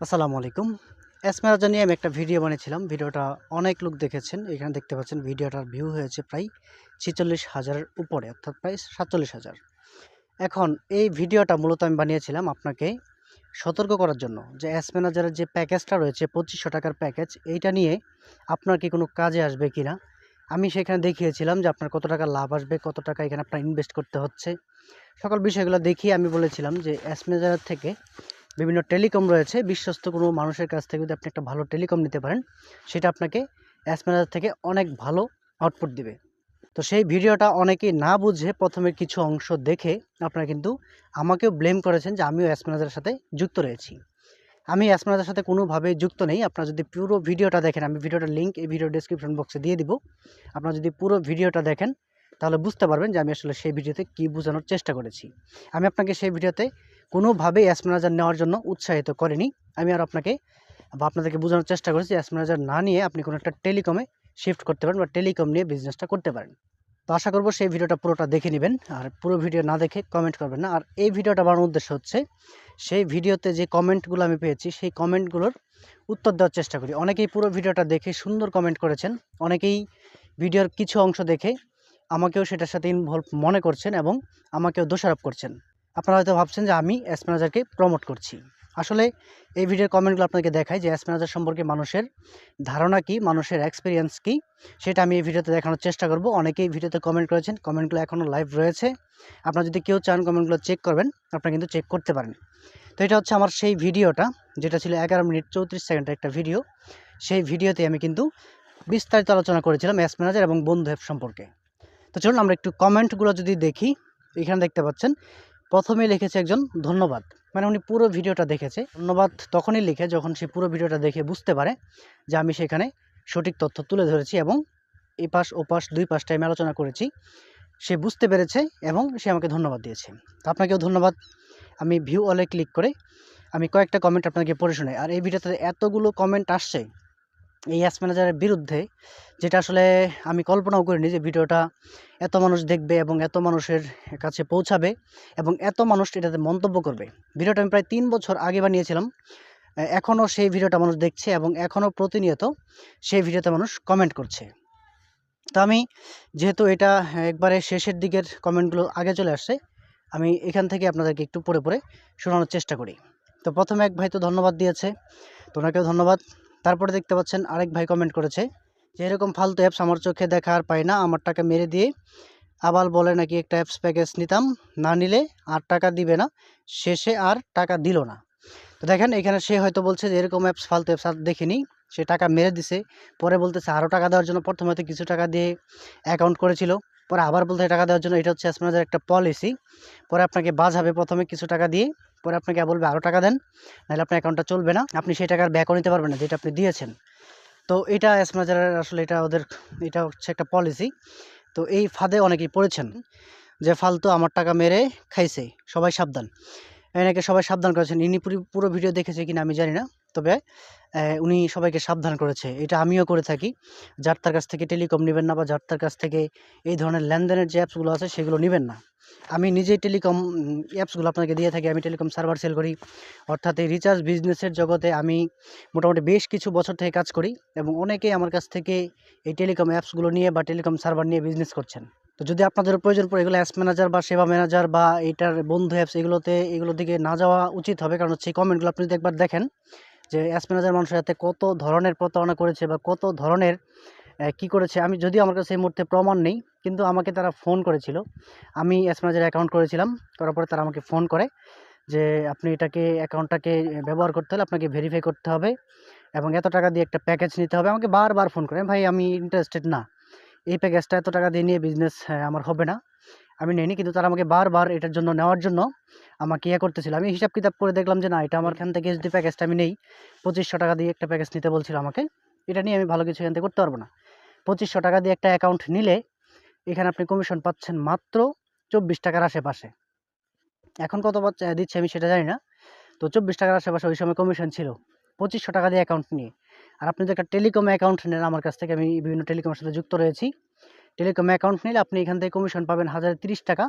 আসসালামু আলাইকুম। এসমেরাজা নিয়ে আমি একটা ভিডিও বানিয়েছিলাম। ভিডিওটা অনেক লোক দেখেছেন। এখানে দেখতে পাচ্ছেন ভিডিওটার ভিউ হয়েছে প্রায় ছেচল্লিশ হাজারের উপরে, অর্থাৎ প্রায় সাতচল্লিশ হাজার। এখন এই ভিডিওটা মূলত আমি বানিয়েছিলাম আপনাকে সতর্ক করার জন্য যে এস ম্যানেজারের যে প্যাকেজটা রয়েছে, পঁচিশশো টাকার প্যাকেজ, এইটা নিয়ে আপনার কি কোনো কাজে আসবে কি না আমি সেখানে দেখিয়েছিলাম যে আপনার কত টাকা লাভ আসবে, কত টাকা এখানে আপনার ইনভেস্ট করতে হচ্ছে। সকল বিষয়গুলো দেখিয়ে আমি বলেছিলাম যে এস ম্যানেজারের থেকে বিভিন্ন টেলিকম রয়েছে বিশ্বস্ত কোনো মানুষের কাছ থেকে যদি আপনি একটা ভালো টেলিকম নিতে পারেন, সেটা আপনাকে অ্যাস ম্যানেজার থেকে অনেক ভালো আউটপুট দিবে। তো সেই ভিডিওটা অনেকেই না বুঝে প্রথমে কিছু অংশ দেখে আপনারা কিন্তু আমাকেও ব্লেম করেছেন যে আমিও অ্যাস ম্যানেজারের সাথে যুক্ত রয়েছি। আমি অ্যাস ম্যানেজারের সাথে কোনোভাবে যুক্ত নেই, আপনারা যদি পুরো ভিডিওটা দেখেন, আমি ভিডিওটার লিঙ্ক এই ভিডিও ডিসক্রিপশন বক্সে দিয়ে দিব। আপনারা যদি পুরো ভিডিওটা দেখেন, তাহলে বুঝতে পারবেন যে আমি আসলে সেই ভিডিওতে কী বোঝানোর চেষ্টা করেছি। আমি আপনাকে সেই ভিডিওতে কোনোভাবেই অ্যাস ম্যানেজার নেওয়ার জন্য উৎসাহিত করেনি। আমি আর আপনাকে বা আপনাদেরকে বোঝানোর চেষ্টা করেছি অ্যাস ম্যানেজার না নিয়ে আপনি কোনো একটা টেলিকমে শিফট করতে পারেন বা টেলিকম নিয়ে বিজনেসটা করতে পারেন। তো আশা করব সেই ভিডিওটা পুরোটা দেখে নেবেন। আর পুরো ভিডিও না দেখে কমেন্ট করবেন না। আর এই ভিডিওটা বানানোর উদ্দেশ্য হচ্ছে, সেই ভিডিওতে যে কমেন্টগুলো আমি পেয়েছি, সেই কমেন্টগুলোর উত্তর দেওয়ার চেষ্টা করি। অনেকেই পুরো ভিডিওটা দেখে সুন্দর কমেন্ট করেছেন। অনেকেই ভিডিওর কিছু অংশ দেখে আমাকেও সেটার সাথে ইনভলভ মনে করছেন এবং আমাকেও দোষারোপ করছেন। আপনারা হয়তো ভাবছেন যে আমি এস ম্যানেজারকে প্রমোট করছি। আসলে এই ভিডিওর কমেন্টগুলো আপনাকে দেখায় যে ম্যানেজার সম্পর্কে মানুষের ধারণা কী, মানুষের এক্সপিরিয়েন্স কী, সেটা আমি এই ভিডিওতে দেখানোর চেষ্টা করব। অনেকেই ভিডিওতে কমেন্ট করেছেন কমেন্টগুলো এখনও লাইভ রয়েছে। আপনারা যদি কেউ চান কমেন্টগুলো চেক করবেন, আপনারা কিন্তু চেক করতে পারেন। তো এটা হচ্ছে আমার সেই ভিডিওটা যেটা ছিল এগারো মিনিট চৌত্রিশ সেকেন্ডের একটা ভিডিও সেই ভিডিওতে আমি কিন্তু বিস্তারিত আলোচনা করেছিলাম ম্যানেজার এবং বন্ধু অ্যাপ সম্পর্কে। তো চলুন আমরা একটু কমেন্টগুলো যদি দেখি, এখানে দেখতে পাচ্ছেন প্রথমে লিখেছে একজন ধন্যবাদ। মানে উনি পুরো ভিডিওটা দেখেছে। ধন্যবাদ তখনই লিখে যখন সে পুরো ভিডিওটা দেখে বুঝতে পারে যে আমি সেখানে সঠিক তথ্য তুলে ধরেছি এবং এই পাশ ও পাশ দুই পাশটা আমি আলোচনা করেছি, সে বুঝতে পেরেছে এবং সে আমাকে ধন্যবাদ দিয়েছে। আপনাকেও ধন্যবাদ। আমি ভিউ অলে ক্লিক করে আমি কয়েকটা কমেন্ট আপনাকে পড়ে শোনাই। আর এই ভিডিওতে এতগুলো কমেন্ট আসছে এই অ্যাস ম্যানেজারের বিরুদ্ধে, যেটা আসলে আমি কল্পনাও করিনি যে ভিডিওটা এত মানুষ দেখবে এবং এত মানুষের কাছে পৌঁছাবে এবং এত মানুষ এটাতে মন্তব্য করবে। ভিডিওটা আমি প্রায় তিন বছর আগে বানিয়েছিলাম। এখনও সেই ভিডিওটা মানুষ দেখছে এবং এখনও প্রতিনিয়ত সেই ভিডিওতে মানুষ কমেন্ট করছে। তো আমি যেহেতু এটা একবারে শেষের দিকের কমেন্টগুলো আগে চলে আসছে, আমি এখান থেকে আপনাদেরকে একটু পড়ে পড়ে শোনানোর চেষ্টা করি। তো প্রথমে এক ভাই তো ধন্যবাদ দিয়েছে। তো ওনাকেও ধন্যবাদ। তারপরে দেখতে পাচ্ছেন আরেক ভাই কমেন্ট করেছে যে, এরকম ফালতু অ্যাপস আমার চোখে দেখা আর পাই না আমার টাকা মেরে দিয়ে আবার বলে নাকি একটা অ্যাপস প্যাকেজ নিতাম, না নিলে আর টাকা দিবে না, শেষে আর টাকা দিল না। তো দেখেন, এখানে সে হয়তো বলছে যে, এরকম অ্যাপস ফালতু অ্যাপস আর দেখিনি, সে টাকা মেরে দিছে। পরে বলতেছে আরও টাকা দেওয়ার জন্য প্রথমে হয়তো কিছু টাকা দিয়ে অ্যাকাউন্ট করেছিল, পরে আবার বলতে টাকা দেওয়ার জন্য, এটা হচ্ছে অ্যাসম্যানেজার একটা পলিসি পরে আপনাকে বাজাবে প্রথমে কিছু টাকা দিয়ে। পরে আপনাকে বলবে আরও টাকা দেন, নাহলে আপনার অ্যাকাউন্টটা চলবে না। আপনি সেই টাকার ব্যাকও নিতে পারবেন না, যেটা আপনি দিয়েছেন। তো এটা অ্যাসমাজারের আসলে এটা ওদের, এটা হচ্ছে একটা পলিসি তো এই ফাঁদে অনেকেই পড়েছেন যে ফালতু আমার টাকা মেরে খাইছে, সবাই সাবধান। এনাকে সবাই সাবধান করেছেন। ইনি পুরো পুরো ভিডিও দেখেছে কিনা আমি জানি না। তবে উনি সবাইকে সাবধান করেছে। এটা আমিও করে থাকি। যার তার কাছ থেকে টেলিকম নেবেন না বা যার তার কাছ থেকে এই ধরনের লেনদেনের যে অ্যাপসগুলো আছে, সেগুলো নেবেন না। আমি নিজেই টেলিকম অ্যাপসগুলো আপনাকে দিয়ে থাকি। আমি টেলিকম সার্ভার সেল করি। অর্থাৎ এই রিচার্জ বিজনেসের জগতে আমি মোটামুটি বেশ কিছু বছর থেকে কাজ করি এবং অনেকেই আমার কাছ থেকে এই টেলিকম অ্যাপসগুলো নিয়ে বা টেলিকম সার্ভার নিয়ে বিজনেস করছেন। তো যদি আপনাদের প্রয়োজন পড়ে, এগুলো অ্যাপস ম্যানেজার বা সেবা ম্যানেজার বা এটার বন্ধু অ্যাপস এগুলোতে, এগুলোর দিকে না যাওয়া উচিত হবে। কারণ হচ্ছে এই কমেন্টগুলো আপনি যদি একবার দেখেন যে অ্যাপস ম্যানেজার মানুষের সাথে কত ধরনের প্রতারণা করেছে বা কত ধরনের কি করেছে, আমি যদিও আমার কাছে এই মুহূর্তে প্রমাণ নেই, কিন্তু আমাকে তারা ফোন করেছিল। আমি অ্যাপস ম্যানেজার অ্যাকাউন্ট করেছিলাম, করার পরে তারা আমাকে ফোন করে যে আপনি এটাকে অ্যাকাউন্টটাকে ব্যবহার করতে হলে আপনাকে ভেরিফাই করতে হবে এবং এত টাকা দিয়ে একটা প্যাকেজ নিতে হবে। আমাকে বারবার ফোন করে, ভাই, আমি ইন্টারেস্টেড না। এই প্যাকেজটা এত টাকা দিয়ে নিয়ে বিজনেস আমার হবে না। আমি নিইনি, কিন্তু তারা আমাকে বারবার এটার জন্য নেওয়ার জন্য আমাকে ইয়ে করতেছিল। আমি হিসাব কিতাব করে দেখলাম যে, না, এটা আমার এখান থেকে যদি প্যাকেজটা আমি নেই, পঁচিশশো টাকা দিয়ে একটা প্যাকেজ নিতে বলছিল আমাকে, এটা নিয়ে আমি ভালো কিছু এখান থেকে করতে পারব না। পঁচিশশো টাকা দিয়ে একটা অ্যাকাউন্ট নিলে এখানে আপনি কমিশন পাচ্ছেন মাত্র চব্বিশ টাকার আশেপাশে। এখন কত দিচ্ছে আমি সেটা জানি না। তো চব্বিশ টাকার আশেপাশে ওই সময় কমিশন ছিল পঁচিশশো টাকা দিয়ে অ্যাকাউন্ট নিয়ে। আর আপনি যদি একটা টেলিকম অ্যাকাউন্ট নেন আমার কাছ থেকে, আমি বিভিন্ন টেলিকমের সাথে যুক্ত রয়েছি। টেলিকম অ্যাকাউন্ট নিলে আপনি এখান থেকে কমিশন পাবেন হাজার তিরিশ টাকা,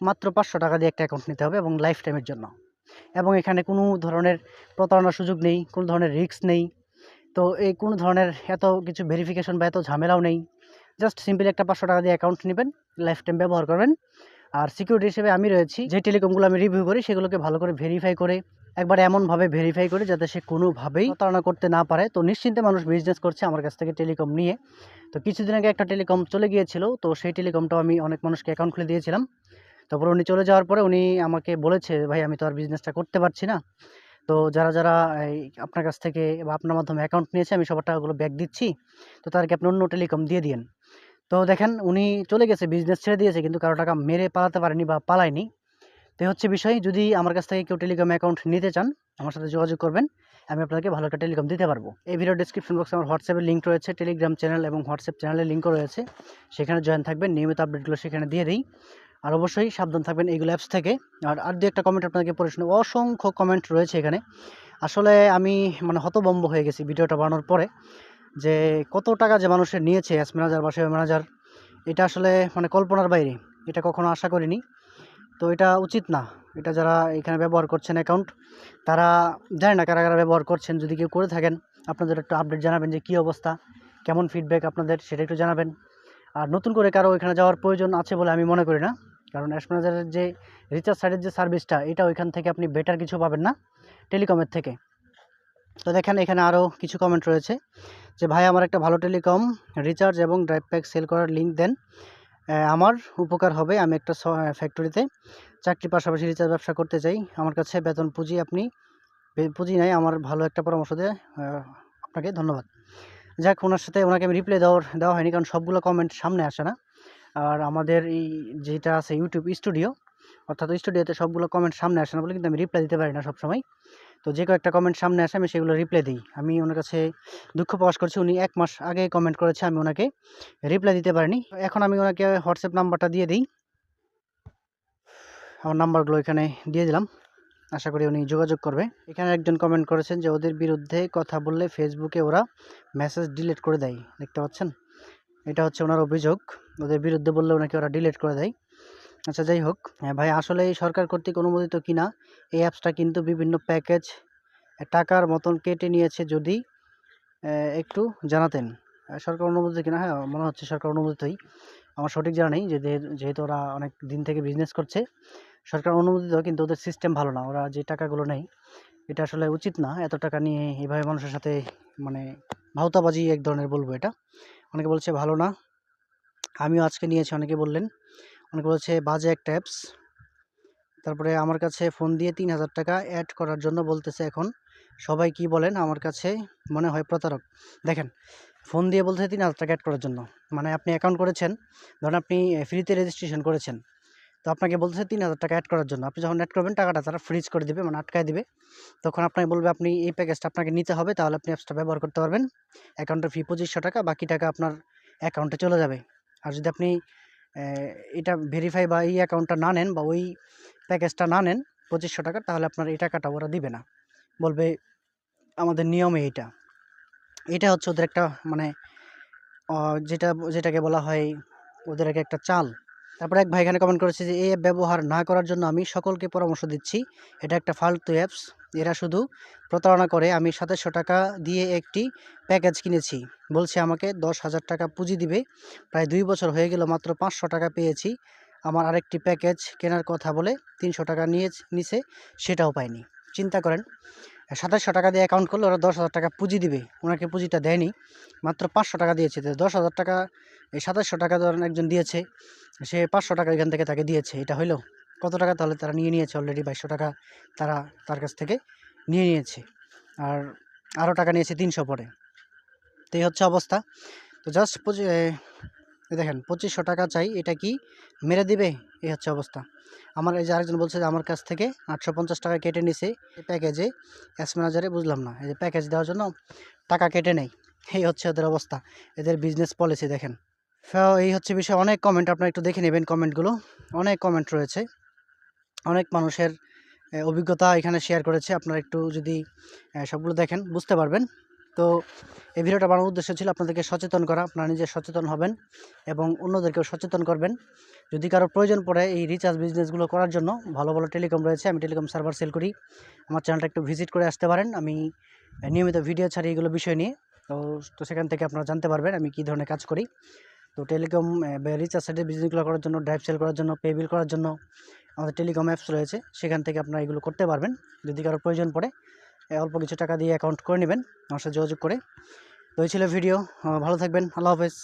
মাত্র পাঁচশো টাকা দিয়ে একটা অ্যাকাউন্ট নিতে হবে এবং লাইফ টাইমের জন্য। এবং এখানে কোনো ধরনের প্রতারণার সুযোগ নেই, কোনো ধরনের রিস্ক নেই। তো এই কোনো ধরনের এত কিছু ভেরিফিকেশন বা এত ঝামেলাও নেই। জাস্ট সিম্পলি একটা পাঁচশো টাকা দিয়ে অ্যাকাউন্ট নেবেন লাইফ টাইম ব্যবহার করবেন। আর সিকিউরিটি হিসেবে আমি রয়েছি, যে টেলিকমগুলো আমি রিভিউ করি, সেগুলোকে ভালো করে ভেরিফাই করে, একবার এমনভাবে ভেরিফাই করে যাতে সে কোনোভাবেই প্রতারণা করতে না পারে। তো নিশ্চিন্তে মানুষ বিজনেস করছে আমার কাছ থেকে টেলিকম নিয়ে। তো কিছুদিন আগে একটা টেলিকম চলে গিয়েছিল, তো সেই টেলিকমটাও আমি অনেক মানুষকে অ্যাকাউন্ট খুলে দিয়েছিলাম। তারপর উনি চলে যাওয়ার পরে উনি আমাকে বলেছে, ভাই, আমি তো আর বিজনেসটা করতে পারছি না। তো যারা যারা আপনার কাছ থেকে বা আপনার মাধ্যমে অ্যাকাউন্ট নিয়েছে, আমি সবার টাকাগুলো ব্যাক দিচ্ছি। তো তাদেরকে আপনি অন্য টেলিকম দিয়ে দিন তো দেখেন উনি চলে গেছে বিজনেস ছেড়ে দিয়েছে, কিন্তু কারও টাকা মেরে পালাতে পারেনি বা পালায়নি। তো হচ্ছে বিষয়, যদি আমার কাছ থেকে কেউ টেলিকম অ্যাকাউন্ট নিতে চান, আমার সাথে যোগাযোগ করবেন, আমি আপনাকে ভালো একটা টেলিকম দিতে পারব। এই ভিডিও ডিসক্রিপশন বক্সে আমার হোয়াটসঅ্যাপের লিঙ্ক রয়েছে টেলিগ্রাম চ্যানেল এবং হোয়াটসঅ্যাপ চ্যানেলের লিঙ্কও রয়েছে। সেখানে জয়েন থাকবেন, নিয়মিত আপডেটগুলো সেখানে দিয়ে দিই। আর অবশ্যই সাবধান থাকবেন এইগুলো অ্যাপস থেকে। আর আর দু একটা কমেন্ট আপনাকে পড়ে অসংখ্য কমেন্ট রয়েছে এখানে। আসলে আমি মানে হতবম্ব হয়ে গেছি ভিডিওটা বানানোর পরে। যে কত টাকা যে মানুষের নিয়েছে এস ম্যানেজার বা সেবা ম্যানেজার এটা আসলে মানে কল্পনার বাইরে। এটা কখনো আশা করিনি। তো এটা উচিত না। এটা যারা এখানে ব্যবহার করছেন অ্যাকাউন্ট তারা জানে না কারা কারা ব্যবহার করছেন। যদি কেউ করে থাকেন, আপনাদের একটু আপডেট জানাবেন যে কী অবস্থা, কেমন ফিডব্যাক আপনাদের, সেটা একটু জানাবেন। আর নতুন করে কারও এখানে যাওয়ার প্রয়োজন আছে বলে আমি মনে করি না। কারণ অ্যাস ম্যানেজারের যে রিচার্জ সাইডের যে সার্ভিসটা এটা ওইখান থেকে আপনি বেটার কিছু পাবেন না। টেলিকমের থেকে। তো দেখেন, এখানে আরও কিছু কমেন্ট রয়েছে যে, ভাই, আমার একটা ভালো টেলিকম রিচার্জ এবং ড্রাইভ প্যাক সেল করার লিঙ্ক দেন। আমার উপকার হবে। আমি একটা ফ্যাক্টরিতে চাকরির পাশাপাশি রিচার্জ ব্যবসা করতে চাই। আমার কাছে বেতন পুঁজি আপনি পুঁজি নাই। আমার ভালো একটা পরামর্শ দিয়ে আপনাকে ধন্যবাদ। যাক, ওনার সাথে, ওনাকে আমি রিপ্লাই দেওয়ার, দেওয়া হয়নি কারণ সবগুলো কমেন্ট সামনে আসে না। আর আমাদের এই যেটা আছে ইউটিউব স্টুডিও অর্থাৎ স্টুডিওতে সবগুলো কমেন্ট সামনে আসে না বলে কিন্তু আমি রিপ্লাই দিতে পারি না সবসময়। তো যে কয়েকটা কমেন্ট সামনে আসে, আমি সেগুলো রিপ্লাই দিই। আমি ওনার কাছে দুঃখ প্রকাশ করছি, উনি এক মাস আগে কমেন্ট করেছে, আমি ওনাকে রিপ্লাই দিতে পারিনি। এখন আমি ওনাকে হোয়াটসঅ্যাপ নাম্বারটা দিয়ে দিই। আমার নাম্বারগুলো এখানে দিয়ে দিলাম। আশা করি উনি যোগাযোগ করবে। এখানে একজন কমেন্ট করেছেন যে, ওদের বিরুদ্ধে কথা বললে ফেসবুকে ওরা মেসেজ ডিলিট করে দেয়। দেখতে পাচ্ছেন? এটা হচ্ছে ওনার অভিযোগ। ওদের বিরুদ্ধে বললে ওনাকে ওরা ডিলিট করে দেয়। আচ্ছা যাই হোক। হ্যাঁ ভাই, আসলে এই সরকার কর্তৃক অনুমোদিত কিনা, এই অ্যাপসটা কিন্তু বিভিন্ন প্যাকেজ টাকার মতন কেটে নিয়েছে যদি একটু জানাতেন। সরকার অনুমোদিত কিনা? হ্যাঁ মনে হচ্ছে সরকার অনুমোদিতই। আমার সঠিক জানা নেই যে- যেহেতু ওরা অনেক দিন থেকে বিজনেস করছে। সরকার অনুমোদিত, কিন্তু ওদের সিস্টেম ভালো না। ওরা যে টাকাগুলো নেয়, এটা আসলে উচিত না। এত টাকা নিয়ে এভাবে মানুষের সাথে মানে ভাওতাবাজি এক ধরনের বলব এটা। অনেকে বলছে ভালো না। আমিও আজকে নিয়েছি, অনেকে বললেন। অনেকে বলছে বাজে একটা অ্যাপস তারপরে আমার কাছে ফোন দিয়ে তিন হাজার টাকা অ্যাড করার জন্য বলতেছে এখন। সবাই কি বলেন? আমার কাছে মনে হয় প্রতারক। দেখেন ফোন দিয়ে বলতে তিন হাজার টাকা অ্যাড করার জন্য। মানে আপনি অ্যাকাউন্ট করেছেন, ধরুন আপনি ফ্রিতে রেজিস্ট্রেশন করেছেন। তো আপনাকে বলতেছে তিন হাজার টাকা অ্যাড করার জন্য। আপনি যখন অ্যাড করবেন, টাকাটা তারা ফ্রিজ করে দিবে মানে আটকায় দিবে। তখন আপনাকে বলবে, আপনি এই প্যাকেজটা আপনাকে নিতে হবে, তাহলে আপনি অ্যাপসটা ব্যবহার করতে পারবেন। অ্যাকাউন্টের ফি পঁচিশশো টাকা, বাকি টাকা আপনার অ্যাকাউন্টে চলে যাবে। আর যদি আপনি এটা ভেরিফাই বা এই অ্যাকাউন্টটা না নেন বা ওই প্যাকেজটা না নেন পঁচিশশো টাকার তাহলে আপনার এই টাকাটা ওরা দিবে না। বলবে আমাদের নিয়মে এইটা। এটা হচ্ছে ওদের একটা মানে যেটা, যেটাকে বলা হয় ওদের এক একটা চাল। তারপরে এক ভাই এখানে কমেন্ট করেছে যে, এই অ্যাপ ব্যবহার না করার জন্য আমি সকলকে পরামর্শ দিচ্ছি। এটা একটা ফালতু অ্যাপস এরা শুধু প্রতারণা করে। আমি সাতাশশো টাকা দিয়ে একটি প্যাকেজ কিনেছি। বলছে আমাকে দশ হাজার টাকা পুঁজি দিবে। প্রায় দুই বছর হয়ে গেল, মাত্র পাঁচশো টাকা পেয়েছি। আমার আরেকটি প্যাকেজ কেনার কথা বলে তিনশো টাকা নিয়ে নিছে, সেটাও পাইনি। চিন্তা করেন, সাতাশশো টাকা দিয়ে অ্যাকাউন্ট করলে ওরা দশ হাজার টাকা পুঁজি দিবে। ওনাকে পুঁজিটা দেয়নি, মাত্র পাঁচশো টাকা দিয়েছে। তো দশ হাজার টাকা এই সাতাশশো টাকা ধরেন একজন দিয়েছে, সে পাঁচশো টাকা এখান থেকে তাকে দিয়েছে। এটা হইল কত টাকা তাহলে তারা নিয়ে নিয়েছে অলরেডি বাইশশো টাকা তারা তার কাছ থেকে নিয়ে নিয়েছে। আর আরও টাকা নিয়েছে তিনশো পরে। তো এই হচ্ছে অবস্থা। তো জাস্ট দেখেন, পঁচিশশো টাকা চাই, এটা কি মেরে দিবে? এই হচ্ছে অবস্থা। আমার এই যে আরেকজন বলছে যে আমার কাছ থেকে আটশো পঞ্চাশ টাকা কেটে নিছে প্যাকেজে অ্যাস ম্যানেজারে বুঝলাম না, এই যে প্যাকেজ দেওয়ার জন্য টাকা কেটে নেই। এই হচ্ছে ওদের অবস্থা, এদের বিজনেস পলিসি দেখেন। এই হচ্ছে বিষয়ে, অনেক কমেন্ট আপনারা একটু দেখে নেবেন কমেন্টগুলো অনেক কমেন্ট রয়েছে। অনেক মানুষের অভিজ্ঞতা এখানে শেয়ার করেছে। আপনারা একটু যদি সবগুলো দেখেন, বুঝতে পারবেন। তো এই ভিডিওটা বানানোর উদ্দেশ্য ছিল আপনাদেরকে সচেতন করা, আপনারা নিজে সচেতন হবেন এবং অন্যদেরকেও সচেতন করবেন। যদি কারও প্রয়োজন পড়ে এই রিচার্জ বিজনেসগুলো করার জন্য, ভালো ভালো টেলিকম রয়েছে, আমি টেলিকম সার্ভার সেল করি। আমার চ্যানেলটা একটু ভিজিট করে আসতে পারেন। আমি নিয়মিত ভিডিও ছাড়ি এগুলো বিষয় নিয়ে। তো তো সেখান থেকে আপনারা জানতে পারবেন আমি কী ধরনের কাজ করি। তো টেলিকম রিচার্জ সাইডে বিজনেসগুলো করার জন্য ড্রাইভ সেল করার জন্য পে বিল করার জন্য আমাদের টেলিকম অ্যাপস রয়েছে। সেখান থেকে আপনারা এগুলো করতে পারবেন। যদি কারও প্রয়োজন পড়ে অল্প কিছু টাকা দিয়ে অ্যাকাউন্ট করে নেবেন, আমার সাথে যোগাযোগ করে। তো এই ছিল ভিডিও ভালো থাকবেন, আল্লাহ হাফেজ।